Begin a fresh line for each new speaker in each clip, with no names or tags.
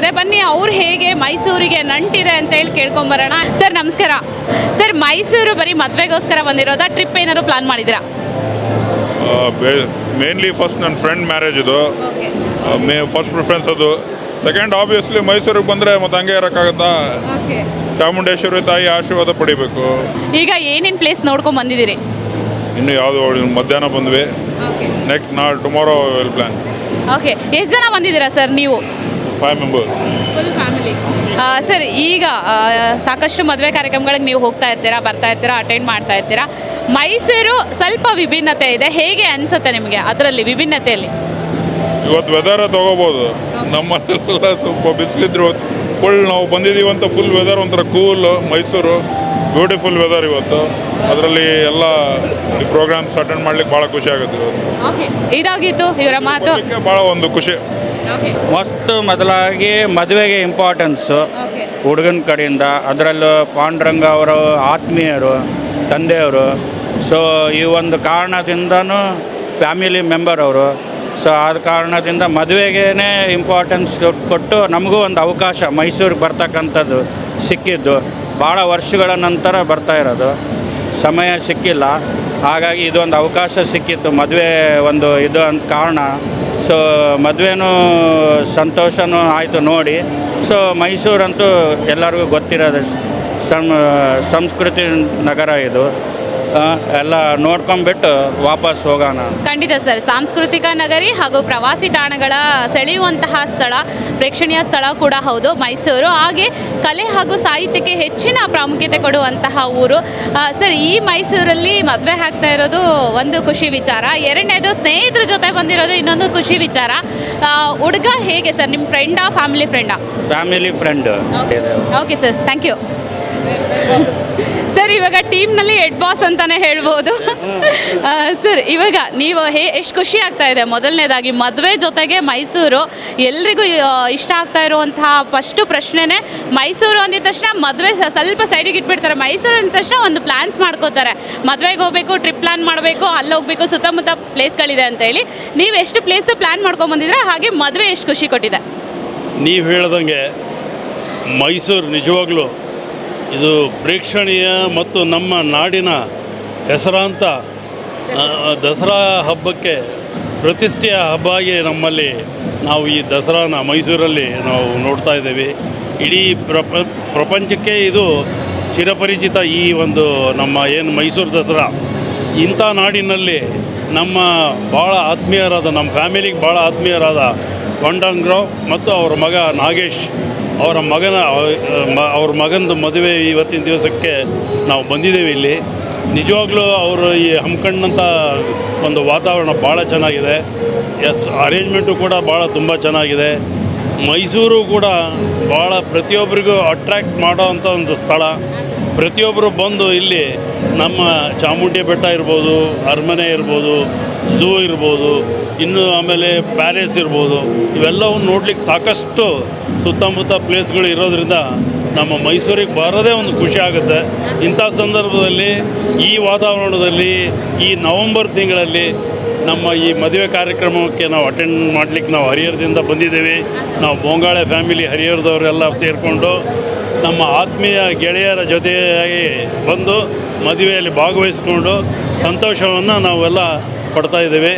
ಆಗ್ತಿದೆ ಬನ್ನಿ ಅವ್ರು ಹೇಗೆ ಮೈಸೂರಿಗೆ ನಂಟಿದೆ ಅಂತ ಹೇಳಿ ಕೇಳ್ಕೊಂಬರೋಣ ಸರ್ ನಮಸ್ಕಾರ. ಸರ್ ಮೈಸೂರು ಬರೀ ಮದುವೆಗೋಸ್ಕರ ಬಂದಿರೋದಾ ಟ್ರಿಪ್ ಏನಾದ್ರು ಪ್ಲಾನ್ ಮಾಡಿದ್ದೀರಾ
ಮೇನ್ಲಿ ಫಸ್ಟ್ ನನ್ನ ಫ್ರೆಂಡ್ ಮ್ಯಾರೇಜ್ ಇದು. ಮೇ ಫಸ್ಟ್ ಪ್ರಿಫರೆನ್ಸ್ ಅದು. ಸೆಕೆಂಡ್ ಆಬ್ವಿಯಸ್ಲಿ ಮೈಸೂರಿಗೆ ಬಂದರೆ ಮತ್ತೆ ಹಂಗೆ ಇರೋಕ್ಕಾಗತ್ತಾ? ಚಾಮುಂಡೇಶ್ವರಿ ತಾಯಿ ಆಶೀರ್ವಾದ ಪಡಿಬೇಕು.
ಈಗ ಏನೇನು ಪ್ಲೇಸ್ ನೋಡ್ಕೊಂಡು ಬಂದಿದ್ದೀರಿ?
ಇನ್ನು ಯಾವುದು ಮಧ್ಯಾಹ್ನ ಬಂದ್ವಿ. ನೆಕ್ಸ್ಟ್ ನಾಳೆ ಟುಮಾರೋ ವಿಲ್ ಪ್ಲ್ಯಾನ್
ಓಕೆ ಎಷ್ಟು ಜನ ಬಂದಿದ್ದೀರಾ ಸರ್ ನೀವು?
Five members
full family sir ಈಗ ಸಾಕಷ್ಟು ಮದುವೆ ಕಾರ್ಯಕ್ರಮಗಳಿಗೆ ನೀವು ಹೋಗ್ತಾ ಇರ್ತೀರಾ ಬರ್ತಾ ಇರ್ತೀರಾ ಅಟೆಂಡ್ ಮಾಡ್ತಾ ಇರ್ತೀರಾ? ಮೈಸೂರು ಸ್ವಲ್ಪ ವಿಭಿನ್ನತೆ ಇದೆ. ಹೇಗೆ ಅನಿಸುತ್ತೆ ನಿಮಗೆ ಅದರಲ್ಲಿ ವಿಭಿನ್ನತೆಯಲ್ಲಿ?
ಇವತ್ತು ವೆದರ್ ತಗೋಬೋದು. ನಮ್ಮಲ್ಲೆಲ್ಲ ಸ್ವಲ್ಪ ಬಿಸಿಲಿದ್ರು ಫುಲ್ ನಾವು ಬಂದಿದ್ದೀವಿ ಅಂತ ಫುಲ್ ವೆದರ್ ಒಂಥರ ಕೂಲ್ ಮೈಸೂರು. ಬ್ಯೂಟಿಫುಲ್ ವೆದರ್ ಇವತ್ತು. ಅದರಲ್ಲಿ ಎಲ್ಲ ಪ್ರೋಗ್ರಾಮ್ಸ್ ಅಟೆಂಡ್ ಮಾಡ್ಲಿಕ್ಕೆ ಭಾಳ ಖುಷಿ ಆಗುತ್ತೆ. ಇವತ್ತು
ಇದಾಗಿತ್ತು ಇವರ ಮಾತು.
ಭಾಳ ಒಂದು ಖುಷಿ.
ಮಸ್ತ್ ಮೊದಲಾಗಿ ಮದುವೆಗೆ ಇಂಪಾರ್ಟೆನ್ಸು ಹುಡುಗನ ಕಡೆಯಿಂದ ಅದರಲ್ಲೂ ಪಾಂಡುರಂಗ ಅವರು ಆತ್ಮೀಯರು ತಂದೆಯವರು. ಸೊ ಈ ಒಂದು ಕಾರಣದಿಂದನೂ ಫ್ಯಾಮಿಲಿ ಮೆಂಬರ್ ಅವರು. ಸೊ ಆದ ಕಾರಣದಿಂದ ಮದುವೆಗೇ ಇಂಪಾರ್ಟೆನ್ಸ್ ಕೊಟ್ಟು ನಮಗೂ ಒಂದು ಅವಕಾಶ ಮೈಸೂರಿಗೆ ಬರ್ತಕ್ಕಂಥದ್ದು ಸಿಕ್ಕಿದ್ದು. ಭಾಳ ವರ್ಷಗಳ ನಂತರ ಬರ್ತಾ ಇರೋದು. ಸಮಯ ಸಿಕ್ಕಿಲ್ಲ. ಹಾಗಾಗಿ ಇದೊಂದು ಅವಕಾಶ ಸಿಕ್ಕಿತ್ತು ಮದುವೆ ಒಂದು ಇದು ಅಂತ ಕಾರಣ. ಸೊ ಮದುವೆನೂ ಸಂತೋಷನೂ ಆಯಿತು ನೋಡಿ. ಸೊ ಮೈಸೂರಂತೂ ಎಲ್ಲರಿಗೂ ಗೊತ್ತಿರೋದು ಸಂಸ್ಕೃತಿ ನಗರ ಇದು. ಎಲ್ಲ ನೋಡ್ಕೊಂಬಿಟ್ಟು ವಾಪಸ್ ಹೋಗೋಣ
ಖಂಡಿತ ಸರ್. ಸಾಂಸ್ಕೃತಿಕ ನಗರಿ ಹಾಗೂ ಪ್ರವಾಸಿ ತಾಣಗಳ ಸೆಳೆಯುವಂತಹ ಸ್ಥಳ ಪ್ರೇಕ್ಷಣೀಯ ಸ್ಥಳ ಕೂಡ ಹೌದು ಮೈಸೂರು. ಹಾಗೆ ಕಲೆ ಹಾಗೂ ಸಾಹಿತ್ಯಕ್ಕೆ ಹೆಚ್ಚಿನ ಪ್ರಾಮುಖ್ಯತೆ ಕೊಡುವಂತಹ ಊರು. ಸರ್ ಈ ಮೈಸೂರಲ್ಲಿ ಮದುವೆ ಆಗ್ತಾ ಇರೋದು ಒಂದು ಖುಷಿ ವಿಚಾರ. ಎರಡನೇದು ಸ್ನೇಹಿತರ ಜೊತೆ ಬಂದಿರೋದು ಇನ್ನೊಂದು ಖುಷಿ ವಿಚಾರ. ಹುಡುಗ ಹೇಗೆ ಸರ್? ನಿಮ್ಮ ಫ್ರೆಂಡಾ family ಫ್ರೆಂಡಾ
family friend
okay sir thank you sir, ಇವಾಗ ಟೀಮ್ನಲ್ಲಿ ಹೆಡ್ ಬಾಸ್ ಅಂತಾನೆ ಹೇಳ್ಬೋದು. ಸರ್, ಇವಾಗ ನೀವು ಹೇ, ಎಷ್ಟು ಖುಷಿ ಆಗ್ತಾ ಇದೆ. ಮೊದಲನೇದಾಗಿ ಮದುವೆ ಜೊತೆಗೆ ಮೈಸೂರು. ಎಲ್ರಿಗೂ ಇಷ್ಟ ಆಗ್ತಾ ಇರುವಂತಹ ಫಸ್ಟು ಪ್ರಶ್ನೆನೇ ಮೈಸೂರು ಅಂದಿದ ತಕ್ಷಣ ಮದುವೆ ಸ್ವಲ್ಪ ಸೈಡಿಗೆ ಇಟ್ಬಿಡ್ತಾರೆ. ಮೈಸೂರು ಅಂದ ತಕ್ಷಣ ಒಂದು ಪ್ಲ್ಯಾನ್ಸ್ ಮಾಡ್ಕೋತಾರೆ. ಮದುವೆಗೆ ಹೋಗಬೇಕು ಟ್ರಿಪ್ ಪ್ಲಾನ್ ಮಾಡಬೇಕು, ಅಲ್ಲಿ ಹೋಗಬೇಕು, ಸುತ್ತಮುತ್ತ ಪ್ಲೇಸ್ಗಳಿದೆ ಅಂತ ಹೇಳಿ. ನೀವು ಎಷ್ಟು ಪ್ಲೇಸು ಪ್ಲ್ಯಾನ್ ಮಾಡ್ಕೊಂಬಂದಿದ್ರೆ ಹಾಗೆ ಮದುವೆ ಎಷ್ಟು ಖುಷಿ ಕೊಟ್ಟಿದೆ?
ನೀವು ಹೇಳ್ದಂಗೆ ಮೈಸೂರು ನಿಜವಾಗ್ಲೂ ಇದು ಪ್ರೇಕ್ಷಣೀಯ ಮತ್ತು ನಮ್ಮ ನಾಡಿನ ಹೆಸರಾಂತ ದಸರಾ ಹಬ್ಬಕ್ಕೆ ಪ್ರತಿಷ್ಠೆಯ ಹಬ್ಬ ಆಗಿ ನಮ್ಮಲ್ಲಿ ನಾವು ಈ ದಸರಾನ ಮೈಸೂರಲ್ಲಿ ನಾವು ನೋಡ್ತಾ ಇದ್ದೇವೆ. ಇಡೀ ಪ್ರಪ, ಪ್ರಪಂಚಕ್ಕೆ ಇದು ಚಿರಪರಿಚಿತ ಈ ಒಂದು ನಮ್ಮ ಏನು ಮೈಸೂರು ದಸರಾ. ಇಂಥ ನಾಡಿನಲ್ಲಿ ನಮ್ಮ ಭಾಳ ಆತ್ಮೀಯರಾದ, ನಮ್ಮ ಫ್ಯಾಮಿಲಿಗೆ ಭಾಳ ಆತ್ಮೀಯರಾದ ಕೊಂಡಂಗ್ರಾವ್ ಮತ್ತು ಅವರ ಮಗ ನಾಗೇಶ್ ಅವರ ಮಗನ, ಅವ್ರ ಮಗನದು ಮದುವೆ ಇವತ್ತಿನ ದಿವಸಕ್ಕೆ ನಾವು ಬಂದಿದ್ದೇವೆ ಇಲ್ಲಿ. ನಿಜವಾಗ್ಲೂ ಅವರು ಈ ಹಮ್ಮಿಕೊಂಡಂಥ ಒಂದು ವಾತಾವರಣ ಭಾಳ ಚೆನ್ನಾಗಿದೆ. ಎಸ್ ಅರೇಂಜ್ಮೆಂಟು ಕೂಡ ಭಾಳ ತುಂಬ ಚೆನ್ನಾಗಿದೆ. ಮೈಸೂರು ಕೂಡ ಭಾಳ ಪ್ರತಿಯೊಬ್ಬರಿಗೂ ಅಟ್ರ್ಯಾಕ್ಟ್ ಮಾಡೋವಂಥ ಒಂದು ಸ್ಥಳ. ಪ್ರತಿಯೊಬ್ಬರು ಬಂದು ಇಲ್ಲಿ ನಮ್ಮ ಚಾಮುಂಡಿ ಬೆಟ್ಟ ಇರ್ಬೋದು, ಅರಮನೆ ಇರ್ಬೋದು, ಝೂ ಇರ್ಬೋದು, ಇನ್ನು ಆಮೇಲೆ ಪ್ಯಾಲೇಸ್ ಇರ್ಬೋದು, ಇವೆಲ್ಲವನ್ನು ನೋಡ್ಲಿಕ್ಕೆ ಸಾಕಷ್ಟು ಸುತ್ತಮುತ್ತ ಪ್ಲೇಸ್ಗಳು ಇರೋದ್ರಿಂದ ನಮ್ಮ ಮೈಸೂರಿಗೆ ಬರೋದೇ ಒಂದು ಖುಷಿ ಆಗುತ್ತೆ. ಇಂಥ ಸಂದರ್ಭದಲ್ಲಿ, ಈ ವಾತಾವರಣದಲ್ಲಿ, ಈ ನವಂಬರ್ ತಿಂಗಳಲ್ಲಿ ನಮ್ಮ ಈ ಮದುವೆ ಕಾರ್ಯಕ್ರಮಕ್ಕೆ ನಾವು ಅಟೆಂಡ್ ಮಾಡಲಿಕ್ಕೆ ನಾವು ಹರಿಹರದಿಂದ ಬಂದಿದ್ದೇವೆ. ನಾವು ಬೊಂಗಾಳೆ ಫ್ಯಾಮಿಲಿ ಹರಿಹರದವರೆಲ್ಲ ಸೇರಿಕೊಂಡು ನಮ್ಮ ಆತ್ಮೀಯ ಗೆಳೆಯರ ಜೊತೆಯಾಗಿ ಬಂದು ಮದುವೆಯಲ್ಲಿ ಭಾಗವಹಿಸಿಕೊಂಡು ಸಂತೋಷವನ್ನು ನಾವೆಲ್ಲ ಪಡ್ತಾ ಇದ್ದೀವಿ.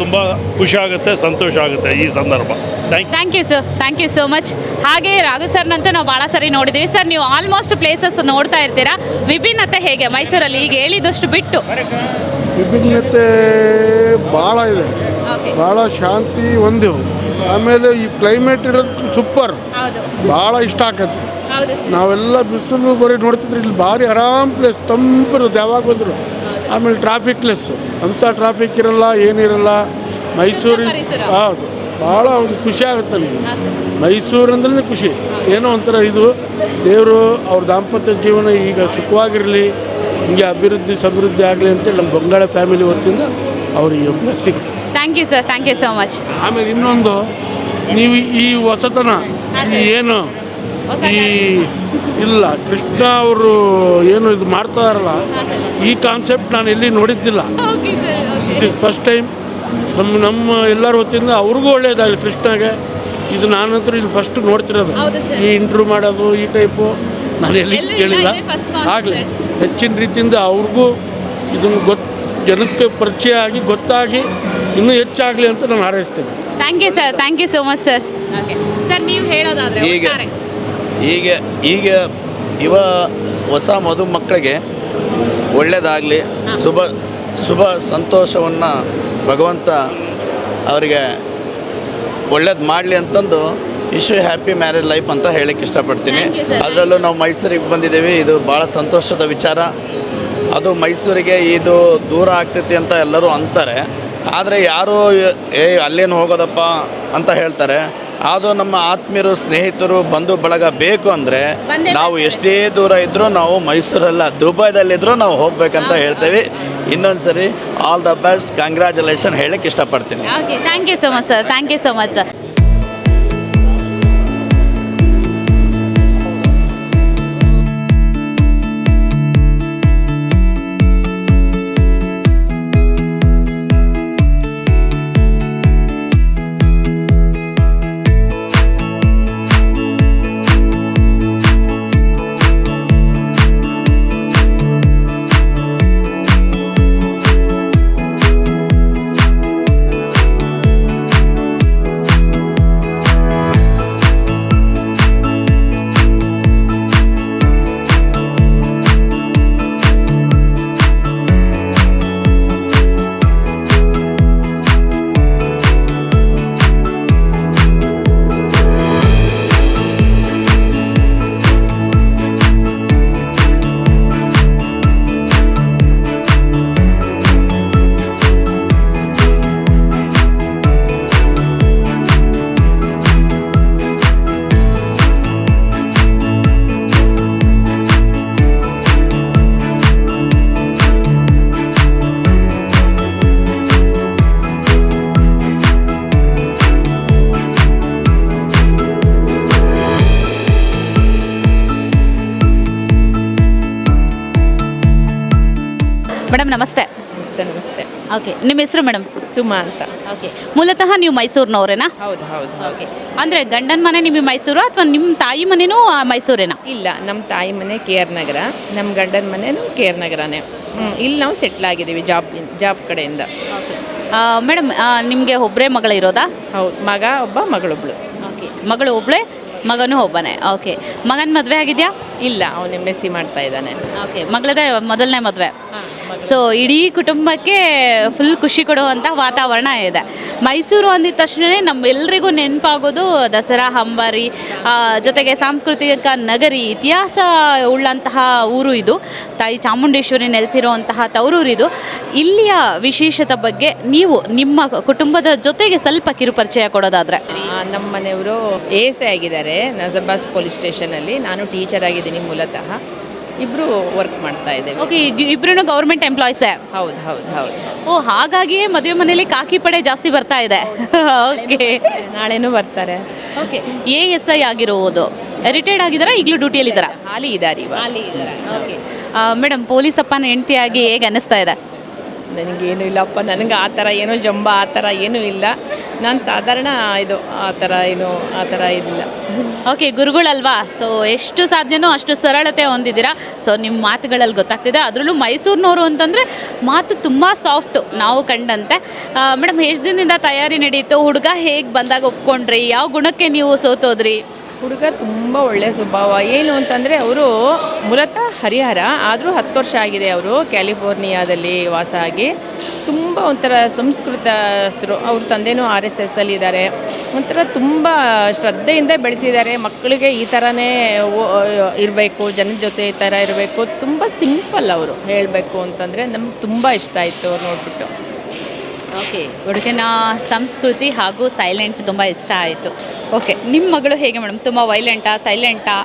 ತುಂಬ ಖುಷಿ ಆಗುತ್ತೆ ಸಂತೋಷ ಆಗುತ್ತೆ ಈ ಸಂದರ್ಭ. Thank
thank you sir thank you so much ಹಾಗೆ ರಾಘು ಸರ್ನಂತೂ ನಾವು ಭಾಳ ಸರಿ ನೋಡಿದ್ದೀವಿ. ಸರ್ ನೀವು ಆಲ್ಮೋಸ್ಟ್ ಪ್ಲೇಸಸ್ ನೋಡ್ತಾ ಇರ್ತೀರಾ? ವಿಭಿನ್ನತೆ ಹೇಗೆ ಮೈಸೂರಲ್ಲಿ? ಈಗ ಹೇಳಿದಷ್ಟು ಬಿಟ್ಟು.
ವಿಭಿನ್ನತೆ ಭಾಳ ಇದೆ.
ಓಕೆ
ಭಾಳ ಶಾಂತಿ ಒಂದು ಆಮೇಲೆ ಈ ಕ್ಲೈಮೇಟ್ ಇರೋದು ಸೂಪರ್
ಹೌದು.
ಭಾಳ ಇಷ್ಟ ಆಕತಿ
ಹೌದು ಸರ್
ನಾವೆಲ್ಲ ಬಿಸಿಲು ಬರೀ ನೋಡ್ತಿದ್ರೆ ಇಲ್ಲಿ ಭಾರಿ ಆರಾಮ್ ಪ್ಲೇಸ್ ತಂಪಿರುತ್ತೆ ಯಾವಾಗ ಬಂದರು. ಆಮೇಲೆ ಟ್ರಾಫಿಕ್ ಲೆಸ್ ಅಂಥ ಟ್ರಾಫಿಕ್ ಇರಲ್ಲ ಏನಿರಲ್ಲ ಮೈಸೂರು. ಹೌದು. ಭಾಳ ಒಂದು ಖುಷಿ ಆಗುತ್ತೆ ನನಗೆ ಮೈಸೂರು ಅಂದ್ರೆ ಖುಷಿ. ಏನೋ ಒಂಥರ ಇದು. ದೇವರು ಅವ್ರ ದಾಂಪತ್ಯ ಜೀವನ ಈಗ ಸುಖವಾಗಿರಲಿ ಹಿಂಗೆ ಅಭಿವೃದ್ಧಿ ಸಮೃದ್ಧಿ ಆಗಲಿ ಅಂತೇಳಿ ನಮ್ಮ ಬಂಗಾಳ ಫ್ಯಾಮಿಲಿ ವತಿಯಿಂದ ಅವರಿಗೆ blessing
thank you sir thank you so much
ಆಮೇಲೆ ಇನ್ನೊಂದು ನೀವು ಈ ಹೊಸತನ ಏನು ಈ ಇಲ್ಲ ಕೃಷ್ಣ ಅವರು ಏನು ಇದು ಮಾಡ್ತಾ ಮಾಡ್ತಾರಲ್ಲ ಈ ಕಾನ್ಸೆಪ್ಟ್ ನಾನು ಎಲ್ಲಿ ನೋಡಿದ್ದಿಲ್ಲ.
Okay sir
it is first time ನಮ್ಮ ನಮ್ಮ ಎಲ್ಲರ ಹೊತ್ತಿಂದ ಅವ್ರಿಗೂ ಒಳ್ಳೆಯದಾಗಲಿ ಕೃಷ್ಣಗೆ. ಇದು ನಾನಂತೂ ಇಲ್ಲಿ ಫಸ್ಟ್ ನೋಡ್ತಿರೋದು. ಈ ಇಂಟ್ರ್ಯೂ ಮಾಡೋದು ಈ ಟೈಪು ನಾನು ಎಲ್ಲಿ ಕೇಳಿಲ್ಲ. ಆಗಲಿ ಹೆಚ್ಚಿನ ರೀತಿಯಿಂದ ಅವ್ರಿಗೂ ಇದನ್ನು ಗೊತ್ತು ಜನಕ್ಕೆ ಪರಿಚಯ ಆಗಿ ಗೊತ್ತಾಗಿ ಇನ್ನೂ ಹೆಚ್ಚಾಗಲಿ ಅಂತ ನಾನು ಹಾರೈಸ್ತೇನೆ.
Thank you sir thank you so much sir okay sir ನೀವು ಹೇಳೋದಾದ್ರೆ
ಈಗ. ಈಗ ಇವ ಹೊಸ ಮದುಮಕ್ಕಳಿಗೆ ಒಳ್ಳೆಯದಾಗಲಿ ಶುಭ ಶುಭ ಸಂತೋಷವನ್ನು ಭಗವಂತ ಅವರಿಗೆ ಒಳ್ಳೇದು ಮಾಡಲಿ ಅಂತಂದು ವಿಶ್ ಹ್ಯಾಪಿ ಮ್ಯಾರೇಜ್ ಲೈಫ್ ಅಂತ ಹೇಳಕ್ಕೆ ಇಷ್ಟಪಡ್ತೀನಿ. ಅದರಲ್ಲೂ ನಾವು ಮೈಸೂರಿಗೆ ಬಂದಿದ್ದೀವಿ. ಇದು ಭಾಳ ಸಂತೋಷದ ವಿಚಾರ. ಅದು ಮೈಸೂರಿಗೆ ಇದು ದೂರ ಆಗ್ತೈತಿ ಅಂತ ಎಲ್ಲರೂ ಅಂತಾರೆ. ಆದರೆ ಯಾರು ಏ ಅಲ್ಲೇನು ಹೋಗೋದಪ್ಪ? ಅಂತ ಹೇಳ್ತಾರೆ. ಅದು ನಮ್ಮ ಆತ್ಮೀಯರು ಸ್ನೇಹಿತರು ಬಂಧು ಬಳಗ ಬೇಕು ಅಂದರೆ ನಾವು ಎಷ್ಟೇ ದೂರ ಇದ್ದರೂ ನಾವು ಮೈಸೂರಲ್ಲ ದುಬೈದಲ್ಲಿದ್ದರೂ ನಾವು ಹೋಗ್ಬೇಕಂತ ಹೇಳ್ತೇವೆ. ಇನ್ನೊಂದು ಸರಿ ಆಲ್ ದ ಬೆಸ್ಟ್ ಕಂಗ್ರ್ಯಾಚುಲೇಷನ್ ಹೇಳಕ್ಕೆ ಇಷ್ಟಪಡ್ತೀನಿ
thank you so much sir thank you so much madam ನಮಸ್ತೆ.
ನಮಸ್ತೆ ನಮಸ್ತೆ.
ಓಕೆ ನಿಮ್ಮ ಹೆಸರು ಮೇಡಮ್?
ಸುಮಾ ಅಂತ.
ಓಕೆ ಮೂಲತಃ ನೀವು ಮೈಸೂರಿನವರೇನಾ?
ಹೌದು ಹೌದು
ಓಕೆ ಅಂದರೆ ಗಂಡನ ಮನೆ ನಿಮಗೆ ಮೈಸೂರು ಅಥವಾ ನಿಮ್ಮ ತಾಯಿ ಮನೆನೂ ಆ, ಮೈಸೂರೇನಾ?
ಇಲ್ಲ ನಮ್ಮ ತಾಯಿ ಮನೆ ಕೆ ಆರ್ ನಗರ ನಮ್ಮ ಗಂಡನ ಮನೆನೂ ಕೆ ಆರ್ ನಗರನೇ. ಹ್ಞೂ ಇಲ್ಲಿ ನಾವು ಸೆಟ್ಲ್ ಆಗಿದ್ದೀವಿ ಜಾಬ್ ಜಾಬ್ ಕಡೆಯಿಂದ.
ಮೇಡಮ್ ನಿಮಗೆ ಒಬ್ಬರೇ ಮಗಳು ಇರೋದಾ?
ಹೌದು ಮಗ ಒಬ್ಬ ಮಗಳೊಬ್ಳು
ಓಕೆ ಮಗಳು ಒಬ್ಬಳೇ ಮಗನೂ ಒಬ್ಬನೇ. ಓಕೆ ಮಗನ ಮದುವೆ ಆಗಿದೆಯಾ?
ಇಲ್ಲ ಅವನು ಎಂ ಎಸ್ ಸಿ ಮಾಡ್ತಾ ಇದ್ದಾನೆ.
ಓಕೆ ಮಗಳದೇ ಮೊದಲನೇ ಮದುವೆ. ಸೊ ಇಡೀ ಕುಟುಂಬಕ್ಕೆ ಫುಲ್ ಖುಷಿ ಕೊಡುವಂಥ ವಾತಾವರಣ ಇದೆ. ಮೈಸೂರು ಅಂದಿದ ತಕ್ಷಣ ನಮ್ಮೆಲ್ಲರಿಗೂ ನೆನಪಾಗೋದು ದಸರಾ ಅಂಬಾರಿ ಜೊತೆಗೆ ಸಾಂಸ್ಕೃತಿಕ ನಗರಿ, ಇತಿಹಾಸ ಉಳ್ಳಂತಹ ಊರು ಇದು. ತಾಯಿ ಚಾಮುಂಡೇಶ್ವರಿ ನೆಲೆಸಿರುವಂತಹ ಇದು. ಇಲ್ಲಿಯ ವಿಶೇಷತೆ ಬಗ್ಗೆ ನೀವು ನಿಮ್ಮ ಕುಟುಂಬದ ಜೊತೆಗೆ ಸ್ವಲ್ಪ ಕಿರುಪರಿಚಯ ಕೊಡೋದಾದರೆ.
ನಮ್ಮ ಮನೆಯವರು ಎ ಎಸ್ ಆಗಿದ್ದಾರೆ. ನಜರ್ಬಾಸ್ ಪೊಲೀಸ್ ಸ್ಟೇಷನಲ್ಲಿ. ನಾನು ಟೀಚರ್ ಆಗಿದ್ದೀನಿ ಮೂಲತಃ. ಇಬ್ಬರು ವರ್ಕ್ ಮಾಡ್ತಾ ಇದ್ದೇವೆ.
ಓಕೆ ಇಬ್ಬರೂ ಗೌರ್ಮೆಂಟ್ ಎಂಪ್ಲಾಯ್ಸೇ
ಹೌದು ಹೌದು ಹೌದು.
ಓ ಹಾಗಾಗಿಯೇ ಮದುವೆ ಮನೆಯಲ್ಲಿ ಕಾಕಿ ಪಡೆ ಜಾಸ್ತಿ ಬರ್ತಾ ಇದೆ. ಓಕೆ
ನಾಳೆನೂ ಬರ್ತಾರೆ.
ಓಕೆ ಎ ಎಸ್ ಐ ಆಗಿರುವುದು ರಿಟೈರ್ಡ್ ಆಗಿದ್ದಾರಾ ಈಗಲೂ ಡ್ಯೂಟಿಯಲ್ಲಿ ಇದ್ದಾರಾ
ಹಾಲಿ ಇದ್ದಾರೆ? ಇವಾಗ
ಓಕೆ ಮೇಡಮ್ ಪೊಲೀಸ್ ಅಪ್ಪನ ಹೆಂಡತಿಯಾಗಿ ಹೇಗೆ ಅನ್ನಿಸ್ತಾ ಇದೆ?
ನನಗೇನು ಇಲ್ಲಪ್ಪ. ನನಗೆ ಆ ಥರ ಏನೋ ಜಂಬ ಆ ಥರ ಏನೂ ಇಲ್ಲ. ನಾನು ಸಾಧಾರಣ ಇದು, ಆ ಥರ ಏನು, ಆ ಥರ ಇದಿಲ್ಲ.
ಓಕೆ ಗುರುಗಳಲ್ವಾ? ಸೊ ಎಷ್ಟು ಸಾಧ್ಯನೋ ಅಷ್ಟು ಸರಳತೆ ಹೊಂದಿದ್ದೀರಾ? ಸೊ ನಿಮ್ಮ ಮಾತುಗಳಲ್ಲಿ ಗೊತ್ತಾಗ್ತಿದೆ. ಅದರಲ್ಲೂ ಮೈಸೂರಿನವರು ಅಂತಂದರೆ ಮಾತು ತುಂಬ ಸಾಫ್ಟು ನಾವು ಕಂಡಂತೆ. ಮೇಡಮ್, ಎಷ್ಟು ದಿನದಿಂದ ತಯಾರಿ ನಡೀತು? ಹುಡುಗ ಹೇಗೆ ಬಂದಾಗ ಒಪ್ಕೊಂಡ್ರಿ? ಯಾವ ಗುಣಕ್ಕೆ ನೀವು ಸೋತೋದ್ರಿ?
ಹುಡುಗ ತುಂಬ ಒಳ್ಳೆಯ ಸ್ವಭಾವ. ಏನು ಅಂತಂದರೆ ಅವರು ಮೂಲತಃ ಹರಿಹರ, ಆದರೂ ಹತ್ತು ವರ್ಷ ಆಗಿದೆ ಅವರು ಕ್ಯಾಲಿಫೋರ್ನಿಯಾದಲ್ಲಿ ವಾಸ ಆಗಿ. ತುಂಬ ಒಂಥರ ಸಂಸ್ಕೃತಸ್ಥರು ಅವ್ರ ತಂದೆನೂ ಆರ್ ಎಸ್ ಎಸ್ ಅಲ್ಲಿ ಇದ್ದಾರೆ. ಒಂಥರ ತುಂಬ ಶ್ರದ್ಧೆಯಿಂದ ಬೆಳೆಸಿದ್ದಾರೆ. ಮಕ್ಕಳಿಗೆ ಈ ಥರನೇ ಇರಬೇಕು, ಜನ ಜೊತೆ ಈ ಥರ ಇರಬೇಕು. ತುಂಬ ಸಿಂಪಲ್ ಅವರು ಹೇಳಬೇಕು ಅಂತಂದರೆ ನಮ್ಗೆ ತುಂಬ ಇಷ್ಟ ಆಯಿತು ಅವ್ರು ನೋಡ್ಬಿಟ್ಟು.
ಓಕೆ ಹುಡುಗನ ಸಂಸ್ಕೃತಿ ಹಾಗೂ ಸೈಲೆಂಟ್ ತುಂಬ ಇಷ್ಟ ಆಯಿತು. ಓಕೆ ನಿಮ್ಮ ಮಗಳು ಹೇಗೆ ಮೇಡಮ್ ತುಂಬ ವೈಲೆಂಟಾ ಸೈಲೆಂಟಾ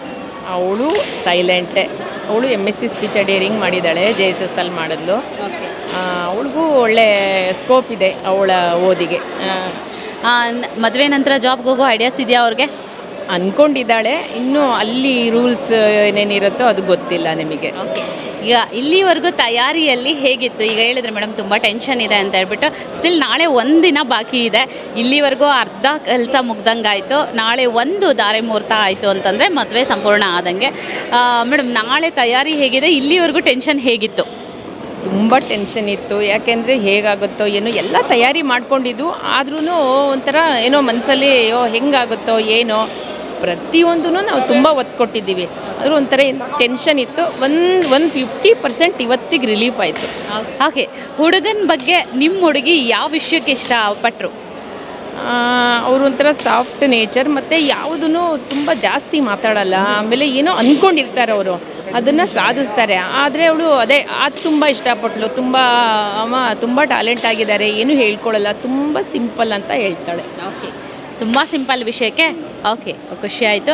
ಅವಳು ಸೈಲೆಂಟೆ ಅವಳು M S C speech daring ಮಾಡಿದ್ದಾಳೆ ಜೆ ಎಸ್ ಎಸ್ ಅಲ್ಲಿ ಮಾಡಿದ್ಲು.
ಓಕೆ
ಅವಳಿಗೂ ಒಳ್ಳೆ ಸ್ಕೋಪ್ ಇದೆ ಅವಳ ಓದಿಗೆ.
ಮದುವೆ ನಂತರ ಜಾಬ್ಗೆ ಹೋಗೋ ಐಡಿಯಾಸ್ ಇದೆಯಾ ಅವ್ರಿಗೆ?
ಅಂದ್ಕೊಂಡಿದ್ದಾಳೆ ಇನ್ನೂ ಅಲ್ಲಿ ರೂಲ್ಸ್ ಏನೇನಿರುತ್ತೋ ಅದು ಗೊತ್ತಿಲ್ಲ ನಿಮಗೆ.
ಓಕೆ ಈಗ ಇಲ್ಲಿವರೆಗೂ ತಯಾರಿಯಲ್ಲಿ ಹೇಗಿತ್ತು? ಈಗ ಹೇಳಿದ್ರೆ ಮೇಡಮ್ ತುಂಬ ಟೆನ್ಷನ್ ಇದೆ ಅಂತ ಹೇಳ್ಬಿಟ್ಟು ಸ್ಟಿಲ್ ನಾಳೆ ಒಂದಿನ ಬಾಕಿ ಇದೆ. ಇಲ್ಲಿವರೆಗೂ ಅರ್ಧ ಕೆಲಸ ಮುಗ್ದಂಗಾಯಿತು ನಾಳೆ ಒಂದು ದಾರೆ ಮುಹೂರ್ತ ಆಯಿತು ಅಂತಂದರೆ ಮದುವೆ ಸಂಪೂರ್ಣ ಆದಂಗೆ. ಮೇಡಮ್ ನಾಳೆ ತಯಾರಿ ಹೇಗಿದೆ? ಇಲ್ಲಿವರೆಗೂ ಟೆನ್ಷನ್ ಹೇಗಿತ್ತು?
ತುಂಬ ಟೆನ್ಷನ್ ಇತ್ತು. ಯಾಕೆಂದರೆ ಹೇಗಾಗುತ್ತೋ ಏನೋ ಎಲ್ಲ ತಯಾರಿ ಮಾಡ್ಕೊಂಡಿದ್ದು. ಆದ್ರೂ ಒಂಥರ ಏನೋ ಮನಸ್ಸಲ್ಲಿ ಅಯ್ಯೋ, ಹೆಂಗಾಗುತ್ತೋ ಏನೋ. ಪ್ರತಿಯೊಂದೂ ನಾವು ತುಂಬ ಒತ್ತು ಕೊಟ್ಟಿದ್ದೀವಿ ಆದರೂ ಒಂಥರ ಟೆನ್ಷನ್ ಇತ್ತು. ಒಂದು ಒಂದು ಫಿಫ್ಟಿ ಪರ್ಸೆಂಟ್ ಇವತ್ತಿಗೆ ರಿಲೀಫ್ ಆಯಿತು.
ಓಕೆ ಹುಡುಗನ ಬಗ್ಗೆ ನಿಮ್ಮ ಹುಡುಗಿ ಯಾವ ವಿಷಯಕ್ಕೆ ಇಷ್ಟ ಪಟ್ಟರು
ಅವರು ಒಂಥರ ಸಾಫ್ಟ್ ನೇಚರ್ ಮತ್ತು ಯಾವುದೂ ತುಂಬ ಜಾಸ್ತಿ ಮಾತಾಡಲ್ಲ. ಆಮೇಲೆ ಏನೋ ಅಂದ್ಕೊಂಡಿರ್ತಾರೆ ಅವರು. ಅದನ್ನು ಸಾಧಿಸ್ತಾರೆ. ಆದರೆ ಅವಳು ಅದೇ ಅದು ತುಂಬ ಇಷ್ಟಪಟ್ಲು. ತುಂಬ ಅಮ್ಮ ತುಂಬ ಟ್ಯಾಲೆಂಟ್ ಆಗಿದ್ದಾರೆ. ಏನೂ ಹೇಳ್ಕೊಳ್ಳಲ್ಲ ತುಂಬ ಸಿಂಪಲ್ ಅಂತ ಹೇಳ್ತಾಳೆ.
ಓಕೆ. ತುಂಬ ಸಿಂಪಲ್ ವಿಷಯಕ್ಕೆ. ಓಕೆ ಖುಷಿ ಆಯಿತು.